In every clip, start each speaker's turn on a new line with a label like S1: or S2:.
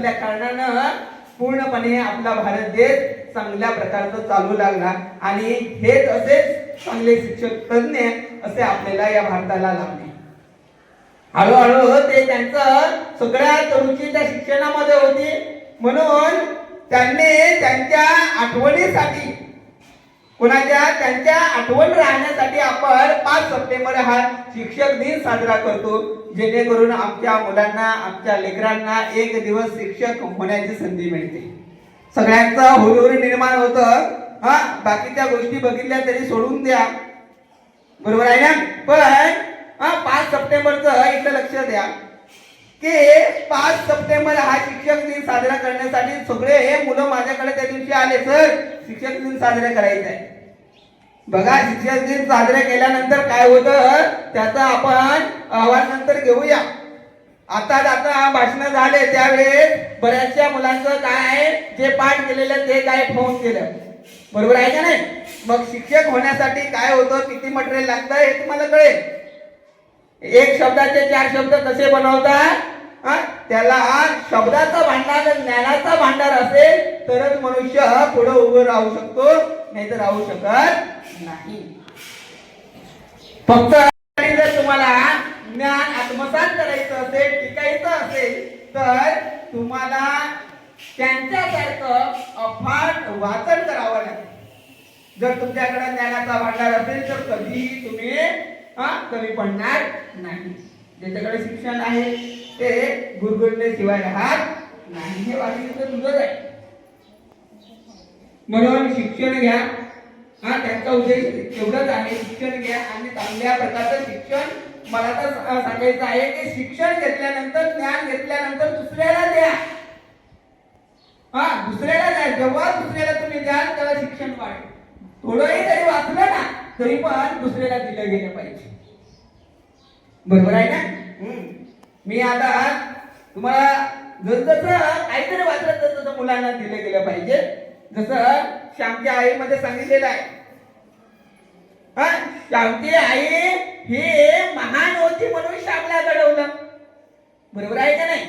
S1: असल्या कारणानं पूर्णपणे आपला भारत देश चांगल्या प्रकारचा चालू लागला आणि हेच असेच चांगले शिक्षक तज्ञ असे आपल्याला या भारताला लाभले. हळूहळू ते त्यांचं सगळ्यात रुची त्या शिक्षणामध्ये होती. म्हणून त्यांनी त्यांच्या आठवणीसाठी कोणाच्या? त्यांच्या आठवण राहण्यासाठी आपण पाच सप्टेंबर हा शिक्षक दिन साजरा करतो जेणेकरून आमच्या मुलांना आमच्या लेकरांना एक दिवस शिक्षक होण्याची संधी मिळते. सगळ्यांचं हुरहुर निर्माण होतं. हा बाकीच्या गोष्टी बघितल्या तरी सोडून द्या. बरोबर आहे ना? पण हा पाच सप्टेंबरचं इथं लक्ष द्या. की पाच सप्टेंबर हा शिक्षक दिन साजरा करण्यासाठी सगळे हे मुलं माझ्याकडे त्या दिवशी आले सर शिक्षक दिन साजरा करायचा आहे. बघा शिक्षक दिन साजरा केल्यानंतर काय होतं? त्याचा आपण अहवाल नंतर घेऊया. आता आता भाषण झाले त्यावेळेस बऱ्याचशा मुलांचं काय जे पाठ केलेलं ते काय फोन केलं. बरोबर आहे का नाही? मग शिक्षक होण्यासाठी काय होतं? किती मटेरियल लागतं हे तुम्हाला कळेल. एक शब्दाचे चार शब्द कसे बनवतात? त्याला शब्दाचा भांडार ज्ञानाचा भांडार असेल तरच मनुष्य पुढे उभं राहू शकतो नाही तर राहू शकत नाही. फक्त जर तुम्हाला ज्ञान आत्मसात करायचं असेल टिकायचं असेल तर तुम्हाला त्यांच्यासारखं अफाट वाचन करावं लागेल. जर तुमच्याकडे ज्ञानाचा भांडार असेल तर कधीही तुम्ही हा कमी पडणार नाही. ज्याच्याकडे शिक्षण आहे ते गुरगुरण्याशिवाय राहत नाही. हे वाक्य तुझंच आहे. म्हणून शिक्षण घ्या. हा त्यांचा उद्देश एवढंच आहे. शिक्षण घ्या आणि चांगल्या प्रकारचं शिक्षण. मला तर सांगायचं आहे की शिक्षण घेतल्यानंतर ज्ञान घेतल्यानंतर दुसऱ्याला द्या. हा दुसऱ्याला द्या. जेव्हा दुसऱ्याला तुम्ही द्याल तेव्हा शिक्षण वाढेल. थोडंही तरी वाचलं ना तरी पण दुसऱ्याला दिलं गेलं पाहिजे. बरोबर आहे ना. मी आता तुम्हाला जसं काहीतरी वाचलं तर तसं मुलांना दिलं गेलं पाहिजे. जसं श्यामच्या आईमध्ये सांगितलेलं आहे. श्यामची आई ही महान होती म्हणून श्यामला घडवलं. बरोबर आहे का नाही?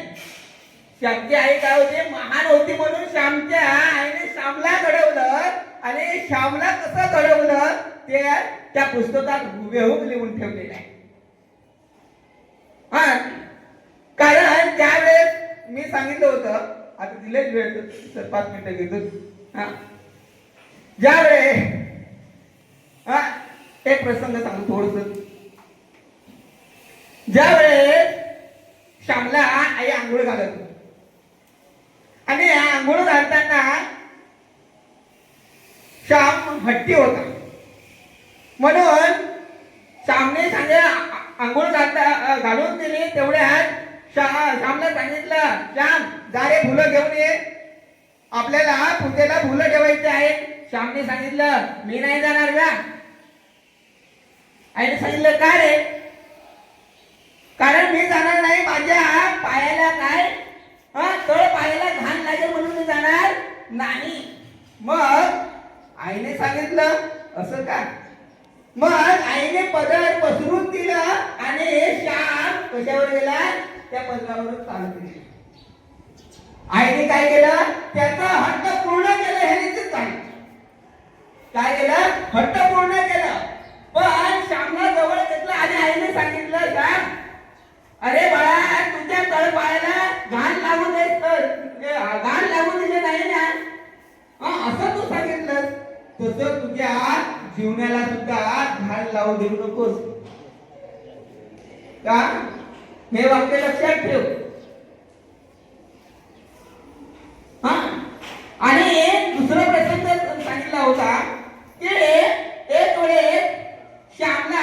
S1: श्यामची आई काय होती? महान होती म्हणून श्यामच्या आईने श्यामला घडवलं आणि श्यामला कसं घडवलं ते त्या पुस्तकात हुबेहूब लिहून ठेवलेलं आहे. हा. कारण त्यावेळेस मी सांगितलं होतं आता दिलेच वेळ तर पाच मिनिटं घेतो. हा. ज्यावेळेस हा एक प्रसंग सांगतो थोडस. ज्यावेळेस श्यामला आई आंघोळ घालत आणि आंघोळ घालताना श्याम हट्टी होता. म्हणून श्यामने सांगितलं आंघोळ घालता घालून दिली तेवढ्यात श्यामला सांगितलं श्याम जा रे फुलं घेऊन ये. आपल्याला पूजेला फुलं ठेवायचे आहेत. श्यामने सांगितलं मी नाही जाणार का आईने सांगितलं का रे? कारण मी जाणार नाही माझ्या पायाला काय? हा तळ पायाला घाण लागेल म्हणून मी जाणार नाही. मग आईने सांगितलं असं का? मग आईने पदर पसरून दिलं आणि श्याम कशावर गेला? त्या पदरावर चालत गेला आईने काय केलं? त्याचा हट्ट पूर्ण केलं हे निश्चित काय केलं? हट्ट पूर्ण केलं. पण श्यामला जवळ घेतलं आणि आईने सांगितलं श्याम अरे बाळा तुझ्या तळपायाला घाण लागू दे घाण लागू दिले नाही ना. असं तू सांगितलं तसं तुझ्या जीवनाला सुद्धा घाण लावून देऊ नकोस. का? हे वाक्य लक्षात ठेव. हा? आणि दुसरा प्रसंग सांगितला होता की एक वेळेस श्यामला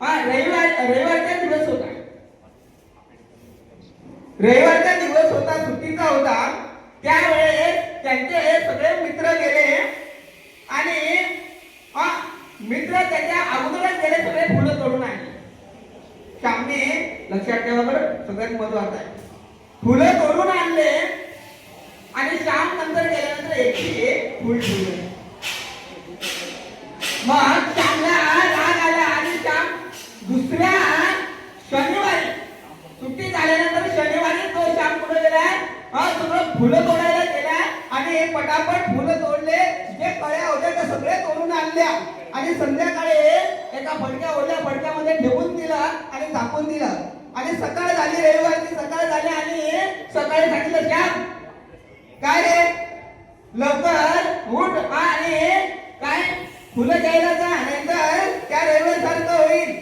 S1: हा रविवार रविवारचा दिवस होता. रविवारचा दिवस होता सुट्टीचा होता. त्यावेळेस त्यांचे सगळे मित्र गेले आणि हा, मित्र त्याच्या अगोदरच गेले सगळे फुलं तोडून आणले. श्यामने लक्षात ठेवा बरं सगळ्यात महत्वाचं आहे. फुलं तोडून आणले आणि श्याम नंतर गेल्यानंतर एकशे एक फुल ठेवले मग श्यामला राग आला आणि श्याम दुसऱ्या आणि संध्याकाळी एका फडक्या ओल्या फडक्यामध्ये ठेवून दिला आणि झाकून दिलं. आणि सकाळ झाली रविवारची सकाळ झाली आणि सकाळी सांगितलं श्याम काय रे? लवकर उठ आणि काय? फुलं घ्यायला जा नाहीतर त्या रविवार सारखं होईल.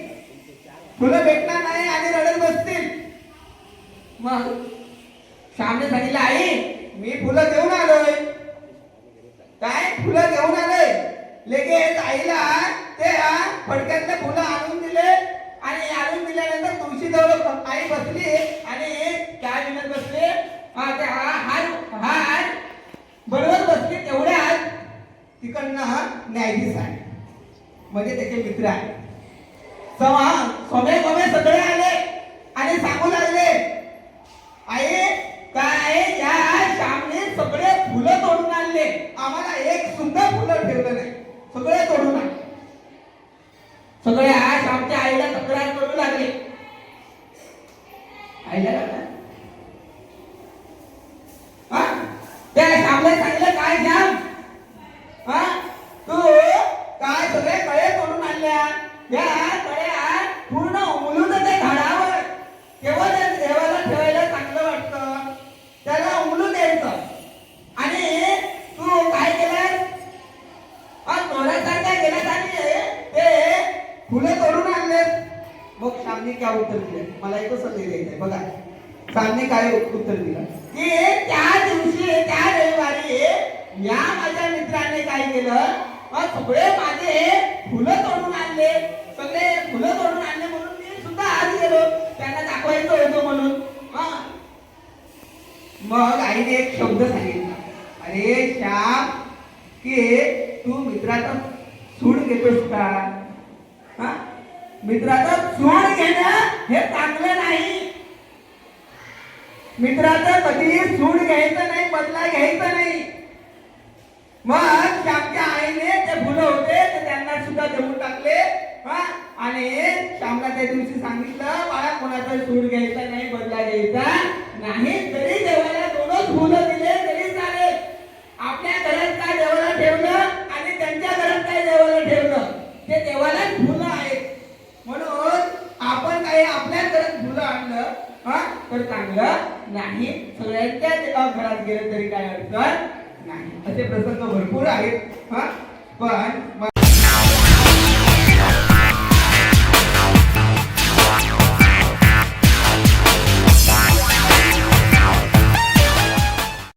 S1: फुलं भेटणार नाही आणि रडत बसतील. मग श्यामने सांगितलं आई मी फुलं घेऊन आलोय. काय? फुलं घेऊन आलोय? लगेच आईला ते फडक्यातले फुलं आणून दिले आणि आणून दिल्यानंतर तुळशी जवळ आई बसली आणि काय विनत बसले. हा ते हा हार हात बरोबर बसली तेवढ्यात तिकडनं हा न्यायाधीश आहे म्हणजे त्याचे मित्र आहे सवा सोमे सोमे सगळे आले आणि सांगू लागले आई काय या श्यामने सगळे फुलं तोडून आणले आम्हाला एक सुद्धा फुलं ठेवलं नाही सगळे तोडून आणले सगळे आज आमच्या आईला तक्रार करू लागले आईला तक्रार? हा? त्या श्यामला सांगितलं काय श्याम हा तू काय सगळे कळे तोडून आणल्या या कळ्या पूर्ण उमलून ते झाडावर तेव्हा त्या देवाला ठेवायला चांगलं वाटतं त्याला उमलू द्यायचं आणि तू काय केलं चोरासारख्या गेल्यास आणि ते फुलं तोडून आणले मग श्यामने काय उत्तर दिले मला एकच संदेश द्यायचा आहे बघा श्यामने काय उत्तर दिलं. की त्या दिवशी त्या रविवारी या माझ्या मित्राने काय केलं? सगळे माझे फुलं तोडून आणले. सगळे फुलं तोडून आणले म्हणून मी सुद्धा आज गेलो. त्यांना दाखवायचं होतं म्हणून. मग आईने एक शब्द सांगितला. अरे श्याम की तू मित्राचा सूड घेतोस का? हा? मित्राचा सूड घेणं हे चांगलं नाही. मित्राचा कधी सूड घ्यायचं नाही बदला घ्यायचा नाही. मग श्यामच्या आईने ते फुलं होते ते त्यांना सुद्धा देऊन टाकले. हा आणि श्यामला त्या दिवशी सांगितलं बाळा कोणाचा सूड घ्यायचा नाही बदला घ्यायचा नाही तरी देवाला दोनच फुलं दिले तरी चालेल आपल्या घरात काय देवाला ठेवलं आणि त्यांच्या घरात काय देवाला ठेवलं ते देवाला फुलं आहेत म्हणून आपण काही आपल्या घरात फुलं आणलं हा तर चांगलं नाही सगळ्यांच्या देवा घरात गेलं तरी काय अडचण? नाही. असे प्रसंग भरपूर आहेत. हा? पण